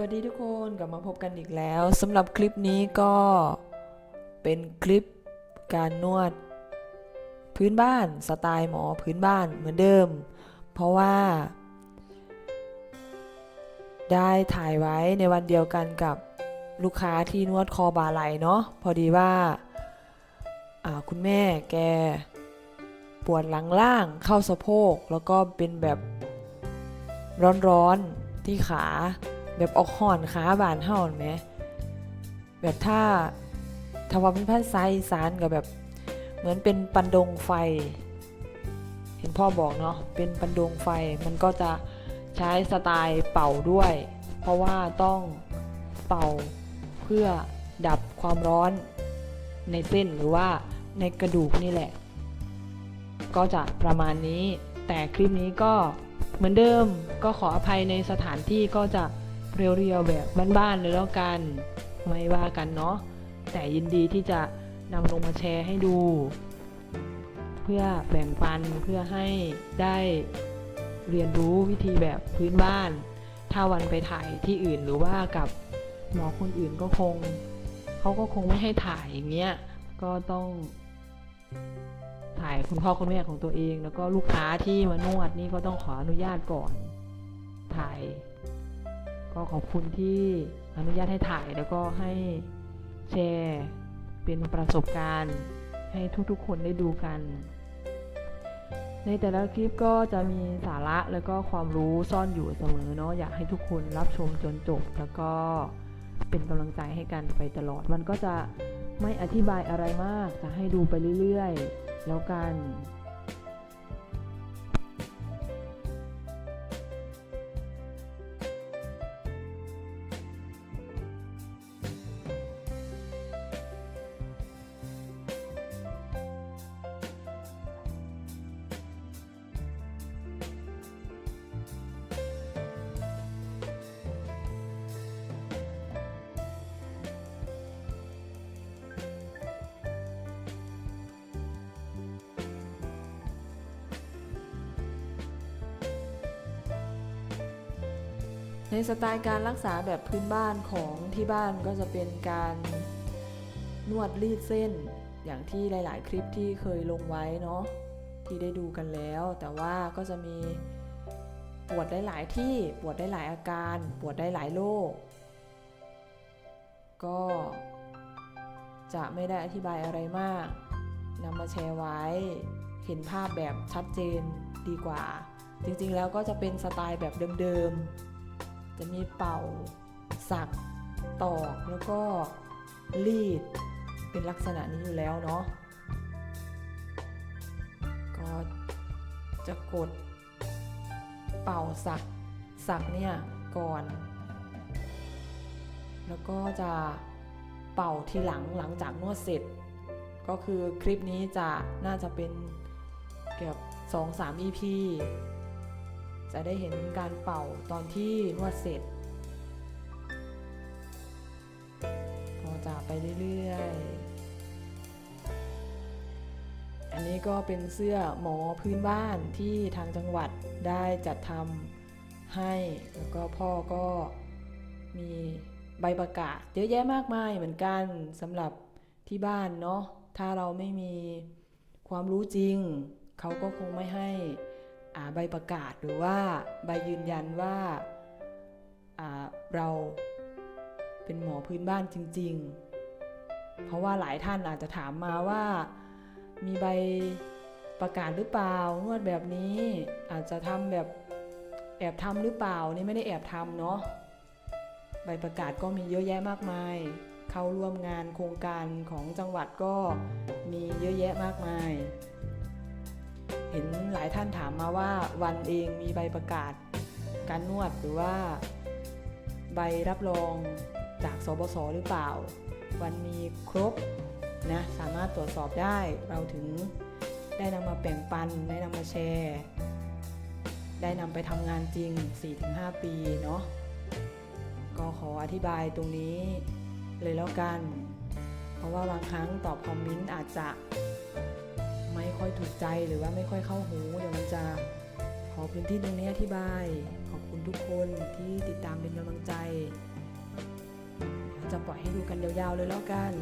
วัสดีทุกคนกลับมาพบกันอีกแล้วสำหรับคลิปนี้ก็เป็นคลิปการนวดพื้นบ้านสไตล์หมอพื้นบ้านเหมือนเดิม เพราะว่า ได้ถ่ายไว้ในวันเดียวกันกับลูกค้าที่นวดคอบาไหลเนาะพอดีว่าาคุณแม่แกปวดหลังล่างเข้าสะโพก แล้วก็เป็นแบบร้อนๆที่ขา แบบออกห่อนขาบานเห่าเห็นไหมแบบถ้าถ้าว่าเป็นภาษาอีสานกับแบบเหมือนเป็นปันดงไฟ เห็นพ่อบอกเนาะเป็นปันดงไฟมันก็จะใช้สไตล์เป่าด้วย เพราะว่าต้องเป่าเพื่อดับความร้อนในเส้นหรือว่าในกระดูกนี่แหละ ก็จะประมาณนี้ แต่คลิปนี้ก็เหมือนเดิมก็ขออภัยในสถานที่ก็จะ เรียวๆแบบบ้านๆเลยแล้วกัน ไม่ว่ากันเนาะแต่ยินดีที่จะนำลงมาแชร์ให้ดู เพื่อแบ่งปันเพื่อให้ได้เรียนรู้วิธีแบบพื้นบ้าน ถ้าวันไปถ่ายที่อื่นหรือว่ากับหมอคนอื่นก็คงเขาก็คงไม่ให้ถ่ายอย่างเงี้ยก็ต้องถ่ายคุณพ่อคุณแม่ของตัวเอง แล้วก็ลูกค้าที่มานวดนี่ก็ต้องขออนุญาตก่อน ถ่าย ก็ขอบคุณที่อนุญาตให้ถ่ายแล้วก็ให้แชร์เป็นประสบการณ์ ให้ทุกๆคนได้ดูกัน ในแต่ละคลิปก็จะมีสาระแล้วก็ความรู้ซ่อนอยู่เสมอเนาะอยากให้ทุกคนรับชมจนจบ แล้วก็เป็นกำลังใจให้กันไปตลอด มันก็จะไม่อธิบายอะไรมาก จะให้ดูไปเรื่อยๆ แล้วกัน ในสไตล์การรักษาแบบพื้นบ้านของที่บ้านก็จะเป็นการนวดรีดเส้น อย่างที่หลาย ๆ คลิปที่เคยลงไว้เนาะที่ได้ดูกันแล้ว แต่ว่าก็จะมีปวดได้หลายที่ปวดได้หลายอาการ ปวดได้หลายโรคก็จะไม่ได้อธิบายอะไรมากนำมาแชร์ไว้ เห็นภาพแบบชัดเจนดีกว่า จริง ๆ แล้วก็จะเป็นสไตล์แบบเดิม ๆ จะมีเป่า สัก ตอกแล้วก็รีดเป็นลักษณะนี้อยู่แล้วเนาะก็จะกดเป่าสักสักเนี่ยก่อน แล้วก็จะเป่าทีหลังหลังจากนวดเสร็จ ก็คือคลิปนี้จะน่าจะเป็นเกือบ2-3 EP จะได้เห็นการเป่าตอนที่นวดเสร็จก็จะไปเรื่อยๆ อันนี้ก็เป็นเสื้อหมอพื้นบ้านที่ทางจังหวัดได้จัดทำให้ แล้วก็พ่อก็มีใบประกาศเยอะแยะมากมายเหมือนกันสำหรับที่บ้านเนาะ ถ้าเราไม่มีความรู้จริง เขาก็คงไม่ให้ ใบประกาศหรือว่าใบยืนยันว่าเราเป็นหมอพื้นบ้านจริง ๆ เพราะว่าหลายท่านอาจจะถามมาว่า มีใบประกาศหรือเปล่านวดแบบนี้อาจจะทำแบบแอบทำหรือเปล่านี่ไม่ได้แอบทำเนาะใบประกาศก็มีเยอะแยะมากมาย เข้าร่วมงานโครงการของจังหวัดก็มีเยอะแยะมากมาย ห็นหลายท่านถามมาว่าวันเองมีใบประกาศ การนวดหรือว่า ใบรับรองจากสบศหรือเปล่า วันมีครบนะสามารถตรวจสอบได้เราถึงได้นำมาแบ่งปันได้นำมาแชร์ ได้นำไปทำงานจริง 4-5 ปีเนาะก็ขออธิบายตรงนี้เลยแล้วกัน เพราะว่าบางครั้งตอบคอมเมนต์อาจจะ ไม่ค่อยถูกใจหรือว่าไม่ค่อยเข้าหูเดี๋ยวมันจะขอพื้นที่ตรงนี้อธิบาย ขอบคุณทุกคนที่ติดตามเป็นกำลังใจ จะปล่อยให้ดูกันยาวๆเลยแล้วกัน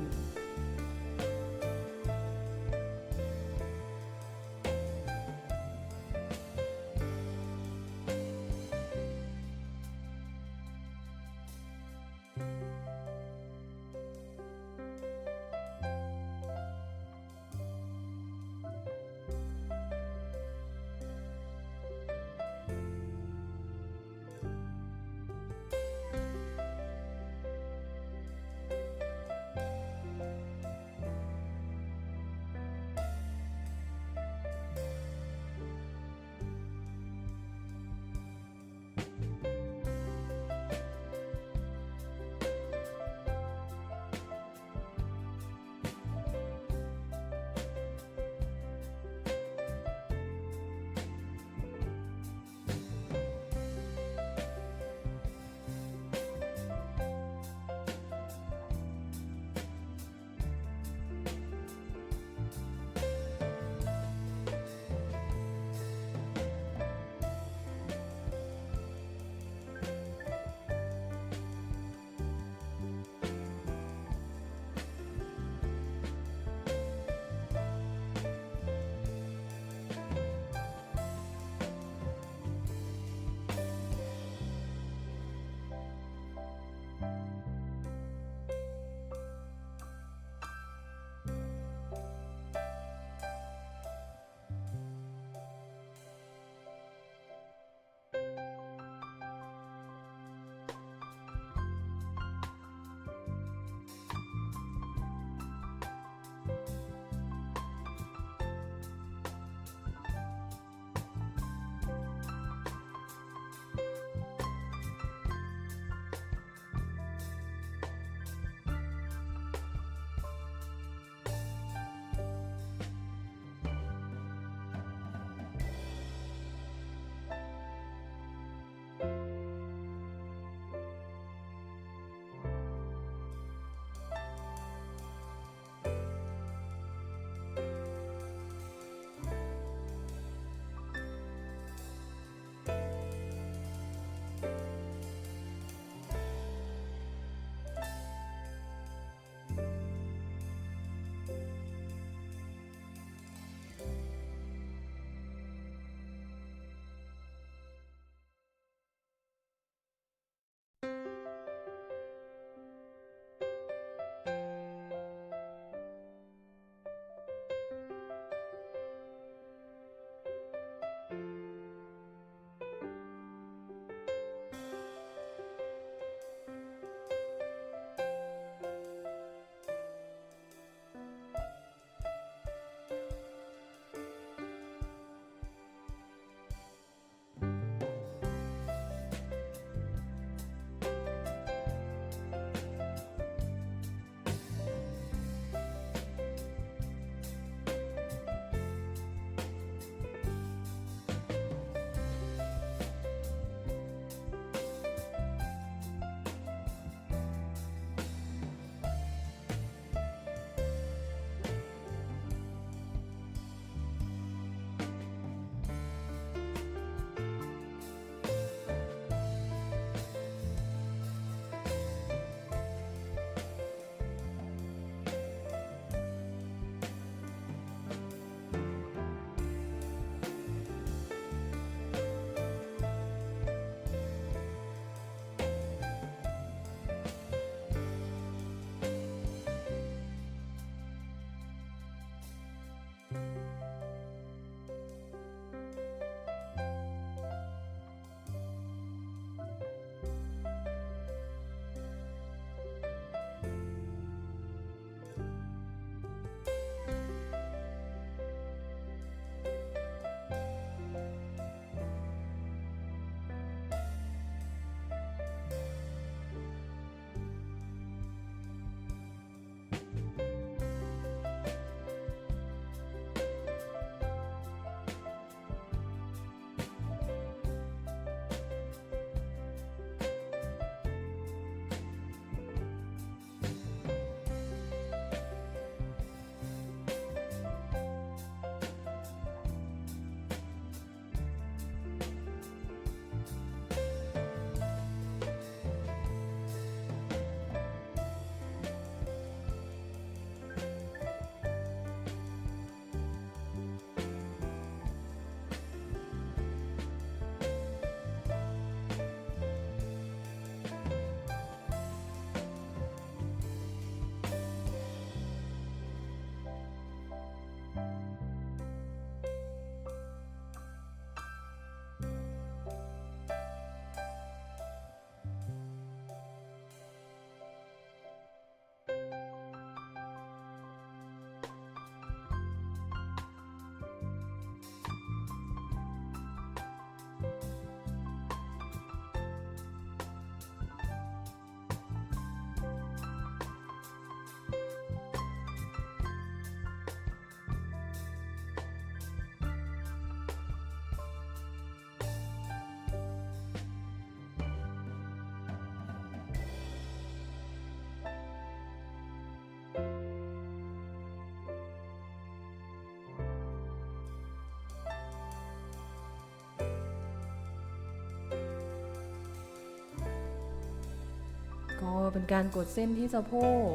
อเป็นการกดเส้นที่สะโพก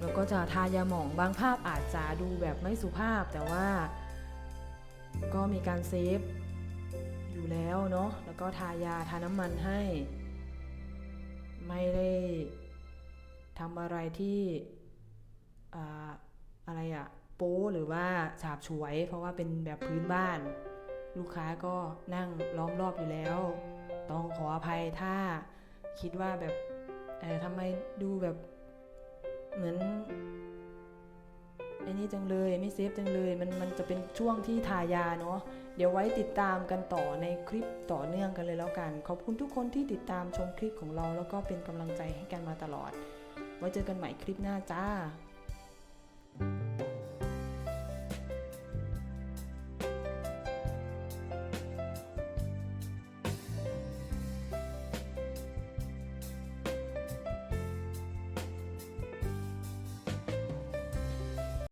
แล้วก็จะทายาหมองบางภาพอาจจะดูแบบไม่สุภาพแต่ว่าก็มีการเซฟอยู่แล้วเนาะแล้วก็ทายาทาน้ำมันให้ ไม่ได้ทำอะไรที่อ่าอะไรอะโป๊หรือว่าฉาบฉวย เพราะว่าเป็นแบบพื้นบ้าน ลูกค้าก็นั่งล้อมรอบอยู่แล้ว ต้องขออภัยถ้า คิดว่าแบบเออทำไมดูแบบเหมือนไอ้นี่จังเลยไม่เซฟจังเลยมันมันจะเป็นช่วงที่ทายาเนาะเดี๋ยวไว้ติดตามกันต่อในคลิปต่อเนื่องกันเลยแล้วกัน ขอบคุณทุกคนที่ติดตามชมคลิปของเรา แล้วก็เป็นกำลังใจให้กันมาตลอด ไว้เจอกันใหม่คลิปหน้าจ้า